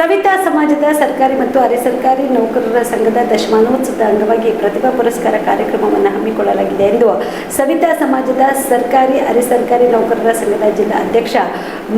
ಸವಿತಾ ಸಮಾಜದ ಸರ್ಕಾರಿ ಮತ್ತು ಅರೆ ಸರ್ಕಾರಿ ನೌಕರರ ಸಂಘದ ದಶಮಾನೋತ್ಸವದ ಅಂಗವಾಗಿ ಪ್ರತಿಭಾ ಪುರಸ್ಕಾರ ಕಾರ್ಯಕ್ರಮವನ್ನು ಹಮ್ಮಿಕೊಳ್ಳಲಾಗಿದೆ ಎಂದು ಸವಿತಾ ಸಮಾಜದ ಸರ್ಕಾರಿ, ಅರೆ ಸರ್ಕಾರಿ ನೌಕರರ ಸಂಘದ ಜಿಲ್ಲಾ ಅಧ್ಯಕ್ಷ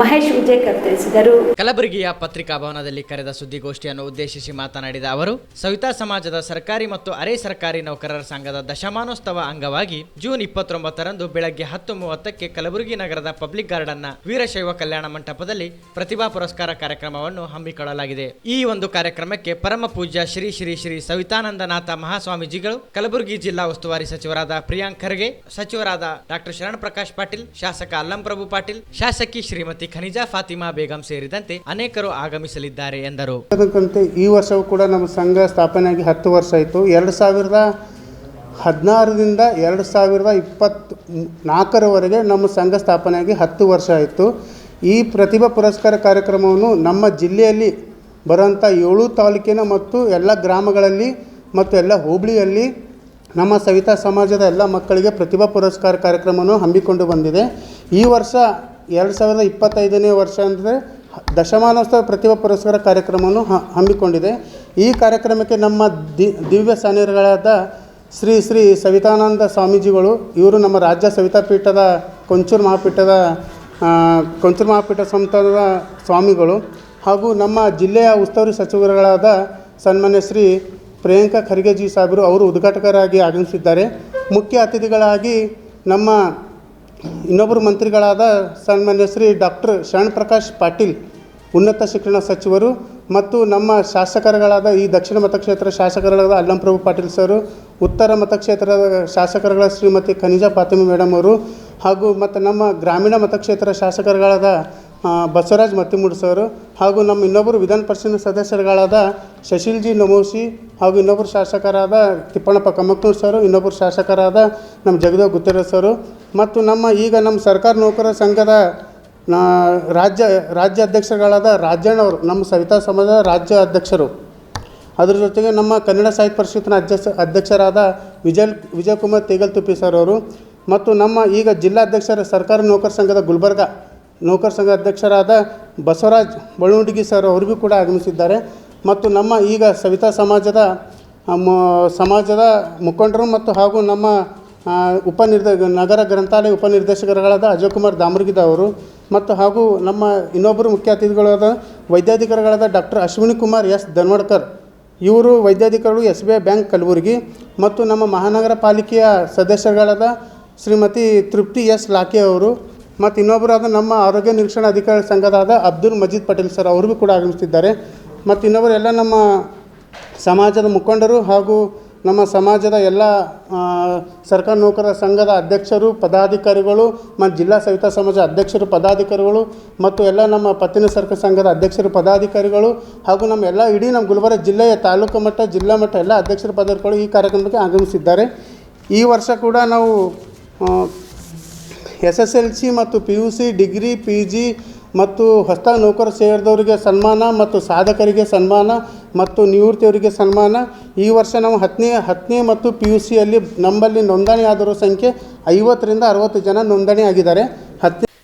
ಮಹೇಶ್ ವಿಜಯಕರ್ ತಿಳಿಸಿದರು. ಕಲಬುರಗಿಯ ಪತ್ರಿಕಾ ಭವನದಲ್ಲಿ ಕರೆದ ಸುದ್ದಿಗೋಷ್ಠಿಯನ್ನು ಉದ್ದೇಶಿಸಿ ಮಾತನಾಡಿದ ಅವರು, ಸವಿತಾ ಸಮಾಜದ ಸರ್ಕಾರಿ ಮತ್ತು ಅರೆ ಸರ್ಕಾರಿ ನೌಕರರ ಸಂಘದ ದಶಮಾನೋತ್ಸವ ಅಂಗವಾಗಿ ಜೂನ್ ಇಪ್ಪತ್ತೊಂಬತ್ತರಂದು ಬೆಳಗ್ಗೆ ಹತ್ತು ಮೂವತ್ತಕ್ಕೆ ಕಲಬುರಗಿ ನಗರದ ಪಬ್ಲಿಕ್ ಗಾರ್ಡನ್ನ ವೀರಶೈವ ಕಲ್ಯಾಣ ಮಂಟಪದಲ್ಲಿ ಪ್ರತಿಭಾ ಪುರಸ್ಕಾರ ಕಾರ್ಯಕ್ರಮವನ್ನು ಹಮ್ಮಿಕೊಳ್ಳಲಾಗಿದೆ. ಈ ಒಂದು ಕಾರ್ಯಕ್ರಮಕ್ಕೆ ಪರಮ ಪೂಜ್ಯ ಶ್ರೀ ಶ್ರೀ ಶ್ರೀ ಸವಿತಾನಂದನಾಥ ಮಹಾಸ್ವಾಮೀಜಿಗಳು, ಕಲಬುರಗಿ ಜಿಲ್ಲಾ ಉಸ್ತುವಾರಿ ಸಚಿವರಾದ ಪ್ರಿಯಾಂಕ್ ಖರ್ಗೆ, ಸಚಿವರಾದ ಡಾಕ್ಟರ್ ಶರಣ್ ಪ್ರಕಾಶ್ ಪಾಟೀಲ್, ಶಾಸಕ ಅಲ್ಲಂ ಪ್ರಭು ಪಾಟೀಲ್, ಶಾಸಕಿ ಶ್ರೀಮತಿ ಖನಿಜಾ ಫಾತಿಮಾ ಬೇಗಂ ಸೇರಿದಂತೆ ಅನೇಕರು ಆಗಮಿಸಲಿದ್ದಾರೆ ಎಂದರು. ಈ ವರ್ಷವೂ ಕೂಡ ನಮ್ಮ ಸಂಘ ಸ್ಥಾಪನೆಯಾಗಿ ಹತ್ತು ವರ್ಷ ಆಯಿತು. ಎರಡು ಸಾವಿರದ ಹದಿನಾರರಿಂದ ಎರಡು ಸಾವಿರದ ಇಪ್ಪತ್ತ್ ನಾಲ್ಕರವರೆಗೆ ನಮ್ಮ ಸಂಘ ಸ್ಥಾಪನೆಯಾಗಿ ಹತ್ತು ವರ್ಷ ಆಯಿತು. ಈ ಪ್ರತಿಭಾ ಪುರಸ್ಕಾರ ಕಾರ್ಯಕ್ರಮವನ್ನು ನಮ್ಮ ಜಿಲ್ಲೆಯಲ್ಲಿ ಬರುವಂಥ ಏಳು ತಾಲೂಕಿನ ಮತ್ತು ಎಲ್ಲ ಗ್ರಾಮಗಳಲ್ಲಿ ಮತ್ತು ಎಲ್ಲ ಹೋಬಳಿಯಲ್ಲಿ ನಮ್ಮ ಸವಿತಾ ಸಮಾಜದ ಎಲ್ಲ ಮಕ್ಕಳಿಗೆ ಪ್ರತಿಭಾ ಪುರಸ್ಕಾರ ಕಾರ್ಯಕ್ರಮವನ್ನು ಹಮ್ಮಿಕೊಂಡು ಬಂದಿದೆ. ಈ ವರ್ಷ ಎರಡು ಸಾವಿರದ ಇಪ್ಪತ್ತೈದನೇ ವರ್ಷ ಅಂದರೆ ದಶಮಾನೋತ್ಸವ ಪ್ರತಿಭಾ ಪುರಸ್ಕಾರ ಕಾರ್ಯಕ್ರಮವನ್ನು ಹಮ್ಮಿಕೊಂಡಿದೆ. ಈ ಕಾರ್ಯಕ್ರಮಕ್ಕೆ ನಮ್ಮ ದಿ, ದಿವ್ಯ ಸಾನಿಗಳಾದ ಶ್ರೀ ಶ್ರೀ ಸವಿತಾನಂದ ಸ್ವಾಮೀಜಿಗಳು, ಇವರು ನಮ್ಮ ರಾಜ್ಯ ಸವಿತಾ ಪೀಠದ ಕೊಂಚೂರು ಮಹಾಪೀಠದ ಮಹಾಪೀಠ ಸಂಸ್ಥಾನದ ಸ್ವಾಮಿಗಳು ಹಾಗೂ ನಮ್ಮ ಜಿಲ್ಲೆಯ ಉಸ್ತುವಾರಿ ಸಚಿವರುಗಳಾದ ಸನ್ಮಾನ್ಯ ಶ್ರೀ ಪ್ರಿಯಾಂಕಾ ಖರ್ಗೆಜಿ ಸಾಹೇಬರು ಅವರು ಉದ್ಘಾಟಕರಾಗಿ ಆಗಮಿಸಿದ್ದಾರೆ. ಮುಖ್ಯ ಅತಿಥಿಗಳಾಗಿ ನಮ್ಮ ಇನ್ನೊಬ್ಬರು ಮಂತ್ರಿಗಳಾದ ಸನ್ಮಾನ್ಯ ಶ್ರೀ ಡಾಕ್ಟರ್ ಶರಣ್ ಪ್ರಕಾಶ್ ಪಾಟೀಲ್, ಉನ್ನತ ಶಿಕ್ಷಣ ಸಚಿವರು ಮತ್ತು ನಮ್ಮ ಶಾಸಕರುಗಳಾದ ಈ ದಕ್ಷಿಣ ಮತಕ್ಷೇತ್ರ ಶಾಸಕರುಗಳಾದ ಅಲ್ಲಂಪ್ರಭು ಪಾಟೀಲ್ ಸರು, ಉತ್ತರ ಮತಕ್ಷೇತ್ರದ ಶಾಸಕರುಗಳ ಶ್ರೀಮತಿ ಖನಿಜಾ ಫಾತಿಮಾ ಮೇಡಮ್ ಅವರು ಹಾಗೂ ಮತ್ತು ನಮ್ಮ ಗ್ರಾಮೀಣ ಮತಕ್ಷೇತ್ರ ಶಾಸಕರುಗಳಾದ ಬಸವರಾಜ್ ಮತ್ತಿಮೂಡ್ ಸರ್ ಹಾಗೂ ನಮ್ಮ ಇನ್ನೊಬ್ಬರು ವಿಧಾನ ಪರಿಷತ್ ಸದಸ್ಯರುಗಳಾದ ಶಶಿಲ್ಜಿ ನಮೋಸಿ ಹಾಗೂ ಇನ್ನೊಬ್ಬರು ಶಾಸಕರಾದ ತಿಪ್ಪಣ್ಣಪ್ಪ ಕಮ್ಮಕ್ನೂರ್ ಸರ್, ಇನ್ನೊಬ್ಬರು ಶಾಸಕರಾದ ನಮ್ಮ ಜಗದೇವ್ ಗುತ್ತೇರ ಸರ್ ಮತ್ತು ನಮ್ಮ ಈಗ ನಮ್ಮ ಸರ್ಕಾರ ನೌಕರರ ಸಂಘದ ರಾಜ್ಯ ರಾಜ್ಯ ಅಧ್ಯಕ್ಷರುಗಳಾದ ರಾಜಣ್ಣವರು ನಮ್ಮ ಸವಿತಾ ಸಮಾಜದ ರಾಜ್ಯ ಅಧ್ಯಕ್ಷರು. ಅದರ ಜೊತೆಗೆ ನಮ್ಮ ಕನ್ನಡ ಸಾಹಿತ್ಯ ಪರಿಷತ್ನ ಅಧ್ಯಕ್ಷ, ಅಧ್ಯಕ್ಷರಾದ ವಿಜಯ್ ವಿಜಯಕುಮಾರ್ ತೇಗಲ್ತುಪ್ಪಿ ಸರ್ ಅವರು ಮತ್ತು ನಮ್ಮ ಈಗ ಜಿಲ್ಲಾಧ್ಯಕ್ಷರ ಸರ್ಕಾರಿ ನೌಕರ ಸಂಘದ ಗುಲ್ಬರ್ಗ ನೌಕರ ಸಂಘ ಅಧ್ಯಕ್ಷರಾದ ಬಸವರಾಜ್ ಬಳುಂಡಿಗಿ ಸರ್ ಅವರಿಗೂ ಕೂಡ ಆಗಮಿಸಿದ್ದಾರೆ. ಮತ್ತು ನಮ್ಮ ಈಗ ಸವಿತಾ ಸಮಾಜದ ಸಮಾಜದ ಮುಖಂಡರು ಮತ್ತು ಹಾಗೂ ನಮ್ಮ ಉಪನಿರ್ದ, ನಗರ ಗ್ರಂಥಾಲಯ ಉಪನಿರ್ದೇಶಕರುಗಳಾದ ಅಜಯ್ ಕುಮಾರ್ ದಾಮರ್ಗಿದ ಅವರು ಮತ್ತು ಹಾಗೂ ನಮ್ಮ ಇನ್ನೊಬ್ಬರು ಮುಖ್ಯ ಅತಿಥಿಗಳಾದ ವೈದ್ಯಾಧಿಕಾರಿಗಳಾದ ಡಾಕ್ಟರ್ ಅಶ್ವಿನಿ ಕುಮಾರ್ ಎಸ್ ಧನ್ವಡ್ಕರ್, ಇವರು ವೈದ್ಯಾಧಿಕಾರಿಗಳು S B I bank Kalaburagi ಮತ್ತು ನಮ್ಮ ಮಹಾನಗರ ಪಾಲಿಕೆಯ ಸದಸ್ಯರುಗಳಾದ ಶ್ರೀಮತಿ ತೃಪ್ತಿ ಎಸ್ ಲಾಕೆ ಅವರು ಮತ್ತು ಇನ್ನೊಬ್ಬರಾದ ನಮ್ಮ ಆರೋಗ್ಯ ನಿರೀಕ್ಷಣಾ ಅಧಿಕಾರಿ ಸಂಘದಾದ ಅಬ್ದುಲ್ ಮಜೀದ್ ಪಟೇಲ್ ಸರ್ ಅವ್ರಿಗೂ ಕೂಡ ಆಗಮಿಸ್ತಿದ್ದಾರೆ. ಮತ್ತು ಇನ್ನೊಬ್ಬರು ಎಲ್ಲ ನಮ್ಮ ಸಮಾಜದ ಮುಖಂಡರು ಹಾಗೂ ನಮ್ಮ ಸಮಾಜದ ಎಲ್ಲ ಸರ್ಕಾರ ನೌಕರರ ಸಂಘದ ಅಧ್ಯಕ್ಷರು, ಪದಾಧಿಕಾರಿಗಳು, ಮತ್ತು ಜಿಲ್ಲಾ ಸವಿತಾ ಸಮಾಜ ಅಧ್ಯಕ್ಷರು, ಪದಾಧಿಕಾರಿಗಳು, ಮತ್ತು ಎಲ್ಲ ನಮ್ಮ ಪತ್ತಿನ ಸರ್ಕಾರ ಸಂಘದ ಅಧ್ಯಕ್ಷರು, ಪದಾಧಿಕಾರಿಗಳು ಹಾಗೂ ನಮ್ಮ ಎಲ್ಲ ಇಡೀ ನಮ್ಮ ಗುಲ್ಬರ್ಗ ಜಿಲ್ಲೆಯ ತಾಲೂಕು ಮಟ್ಟ, ಜಿಲ್ಲಾ ಮಟ್ಟ ಎಲ್ಲ ಅಧ್ಯಕ್ಷರು ಪದಾಧಿಕಾರಿಗಳು ಈ ಕಾರ್ಯಕ್ರಮಕ್ಕೆ ಆಗಮಿಸಿದ್ದಾರೆ. ಈ ವರ್ಷ ಕೂಡ ನಾವು ಎಸ್ ಎಸ್ ಎಲ್ ಸಿ ಮತ್ತು P U C degree, P G ಮತ್ತು ಹೊಸ ನೌಕರು ಸೇರಿದವರಿಗೆ ಸನ್ಮಾನ ಮತ್ತು ಸಾಧಕರಿಗೆ ಸನ್ಮಾನ ಮತ್ತು ನಿವೃತ್ತಿಯವರಿಗೆ ಸನ್ಮಾನ. ಈ ವರ್ಷ ನಾವು ಹತ್ತನೇ ಹತ್ತನೇ ಮತ್ತು ಪಿ ಯು ಸಿಯಲ್ಲಿ ನಮ್ಮಲ್ಲಿ ನೋಂದಣಿ ಆದವರ ಸಂಖ್ಯೆ ಐವತ್ತರಿಂದ ಅರವತ್ತು ಜನ ನೋಂದಣಿ ಆಗಿದ್ದಾರೆ.